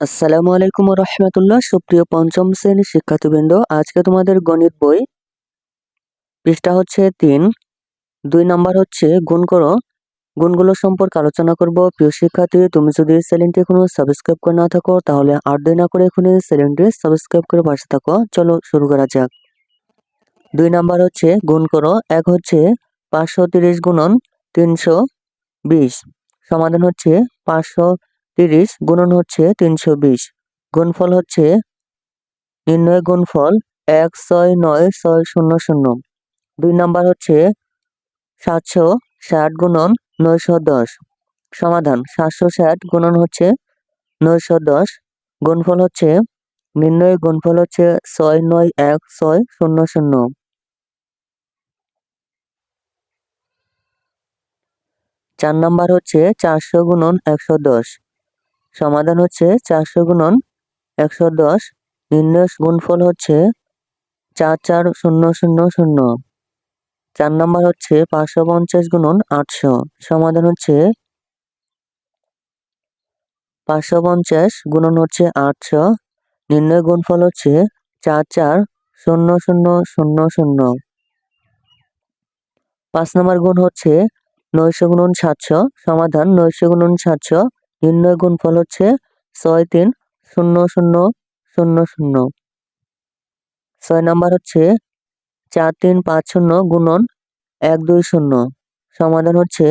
আসসালামু আলাইকুম রহমতুল্লাহ সুপ্রিয় পঞ্চম শ্রেণির শিক্ষার্থীবৃন্দ, আজকে তোমাদের গণিত বই। পৃষ্ঠা হচ্ছে তিন, দুই নাম্বার হচ্ছে গুণ করো। গুণগুলো সম্পর্কে আলোচনা করব। প্রিয় শিক্ষার্থী, তুমি যদি চ্যানেলটি এখনও সাবস্ক্রাইব করে না থাকো, তাহলে আর দেরি না করে এখনই চ্যানেলটি সাবস্ক্রাইব করে পাশে থাকো। চলো শুরু করা যাক। দুই নাম্বার হচ্ছে গুণ করো। এক হচ্ছে পাঁচশো তিরিশ গুণন তিনশো বিশ। সমাধান হচ্ছে পাঁচশো তিরিশ গুণন হচ্ছে তিনশো বিশ। গুণফল হচ্ছে নির্ণয় গুণফল এক ছয় নয় ছয় শূন্য শূন্য। দুই নাম্বার হচ্ছে সাতশো ষাট গুণন নয়শো দশ। সমাধান, সাতশো ষাট গুণন হচ্ছে নয়শো দশ। গুণফল হচ্ছে, নির্ণয় গুণফল হচ্ছে ছয় নয় এক ছয় শূন্য শূন্য। চার নাম্বার হচ্ছে চারশো গুণন একশো দশ। সমাধান হচ্ছে চারশো গুণন একশো দশ নির্ণয় গুণফল হচ্ছে চার চার শূন্য শূন্য শূন্য। চার নম্বর হচ্ছে পাঁচশো পঞ্চাশ গুণন আটশো। সমাধান হচ্ছে পাঁচশো পঞ্চাশ গুণন হচ্ছে আটশো। নির্ণয় গুণফল হচ্ছে চার চার শূন্য শূন্য শূন্য শূন্য। পাঁচ নম্বর গুণ হচ্ছে নয়শো গুণন সাতশো। সমাধান নয়শো গুণন সাতশো। নির্ণয় গুণফল হচ্ছে ছয় তিন শূন্য শূন্য শূন্য শূন্য। ছয় নাম্বার হচ্ছে চার তিন পাঁচ শূন্য গুণন এক দুই শূন্য। সমাধান হচ্ছে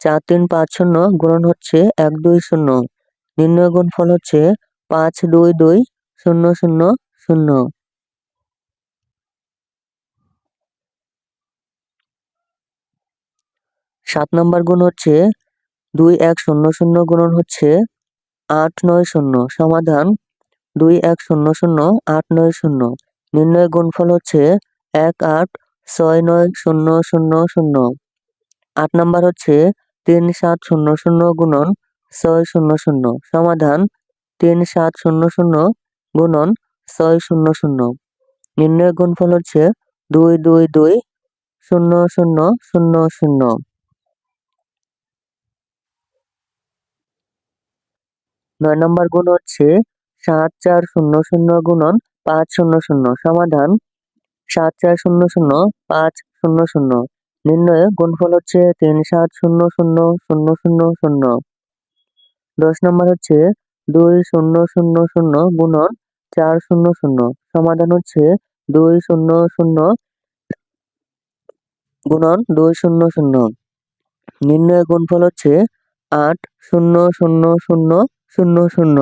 চার তিন পাঁচ শূন্য গুণন হচ্ছে এক দুই শূন্য। নির্ণয় গুণফল হচ্ছে পাঁচ দুই দুই শূন্য শূন্য শূন্য। সাত নম্বর গুণ হচ্ছে দুই এক শূন্য শূন্য গুণন হচ্ছে আট নয় শূন্য। সমাধান দুই এক শূন্য শূন্য, আট নয় শূন্য। নির্ণয় গুণফল হচ্ছে এক আট ছয় নয় শূন্য শূন্য শূন্য। আট নম্বর হচ্ছে তিন সাত শূন্য শূন্য গুণন ছয় শূন্য শূন্য। সমাধান তিন সাত শূন্য শূন্য গুণন ছয় শূন্য শূন্য। নির্ণয় গুণফল হচ্ছে দুই দুই দুই শূন্য শূন্য শূন্য শূন্য। নয় নম্বর গুণ হচ্ছে সাত চার শূন্য শূন্য গুণন পাঁচ শূন্য শূন্য। সমাধান সাত চার শূন্য শূন্য, পাঁচ শূন্য শূন্য। নির্ণয়ে গুণফল হচ্ছে তিন সাত শূন্য শূন্য শূন্য শূন্য শূন্য। দশ নম্বর হচ্ছে দুই শূন্য শূন্য শূন্য গুণন চার শূন্য শূন্য। সমাধান হচ্ছে দুই শূন্য শূন্য গুণন দুই শূন্য শূন্য। নির্ণয় গুণফল হচ্ছে আট শূন্য শূন্য শূন্য শূন্য শূন্য।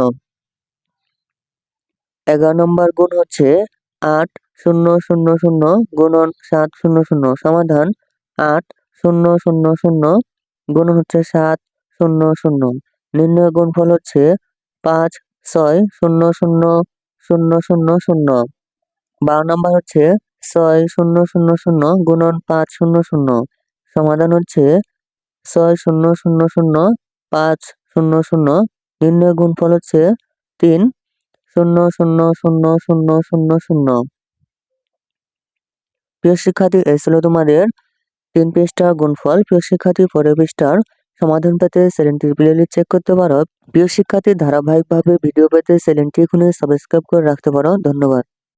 এগারো নম্বর গুণ হচ্ছে আট, শূন্য শূন্য শূন্য গুণন সাত, শূন্য শূন্য। সমাধান আট, শূন্য শূন্য শূন্য গুণ হচ্ছে সাত, শূন্য শূন্য। নির্ণয় গুণফল হচ্ছে পাঁচ, ছয়, শূন্য শূন্য শূন্য শূন্য শূন্য। বারো নম্বর হচ্ছে ছয়, শূন্য শূন্য শূন্য গুণন পাঁচ, শূন্য শূন্য। সমাধান হচ্ছে ছয়, শূন্য শূন্য শূন্য, পাঁচ, শূন্য শূন্য নির্ণয় গুণফল হচ্ছে তিন, শূন্য শূন্য শূন্য শূন্য শূন্য শূন্য। প্রিয় শিক্ষার্থী, এই ছিল তোমাদের তিন পৃষ্ঠা গুণফল। প্রিয় শিক্ষার্থী, পরের পৃষ্ঠার সমাধান পেতে সেলেনটি প্লেলিস্ট চেক করতে পারো। প্রিয় শিক্ষার্থী, ধারাবাহিকভাবে ভিডিও পেতে চ্যানেলটি এখনই সাবস্ক্রাইব করে রাখতে পারো। ধন্যবাদ।